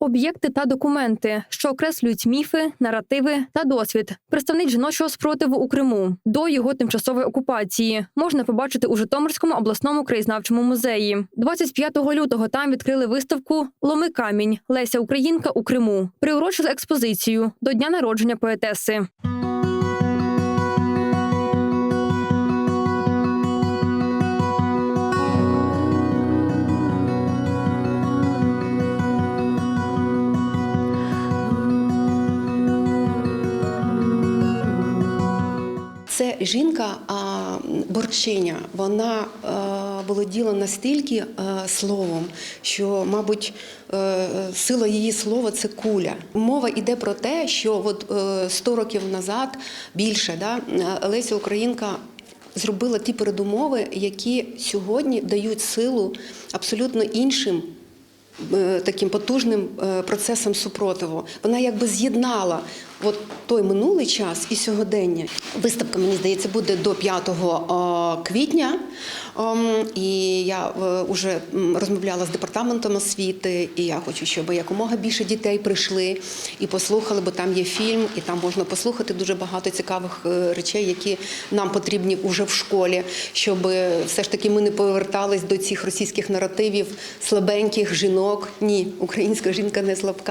Об'єкти та документи, що окреслюють міфи, наративи та досвід, представник жіночого спротиву у Криму. До його тимчасової окупації. Можна побачити у Житомирському обласному краєзнавчому музеї. 25 лютого там відкрили виставку Ломи камінь. Леся Українка у Криму, приурочили експозицію до дня народження поетеси. Це жінка борчиня. Вона е, володіла настільки е, словом, що, мабуть, е, сила її слова це куля. Мова йде про те, що от е, 100 років назад більше да, Леся Українка. Зробила ті передумови, які сьогодні дають силу абсолютно іншим таким потужним процесом супротиву. Вона якби з'єднала от той минулий час і сьогодення. Виставка, мені здається, буде до 5 квітня. Ем, І я вже розмовляла з департаментом освіти, і я хочу, щоб якомога більше дітей прийшли і послухали, бо там є фільм, і там можна послухати дуже багато цікавих е, речей, які нам потрібні вже в школі, щоб е, все ж таки ми не повертались до цих російських наративів слабеньких жінок. Ні, українська жінка не слабка.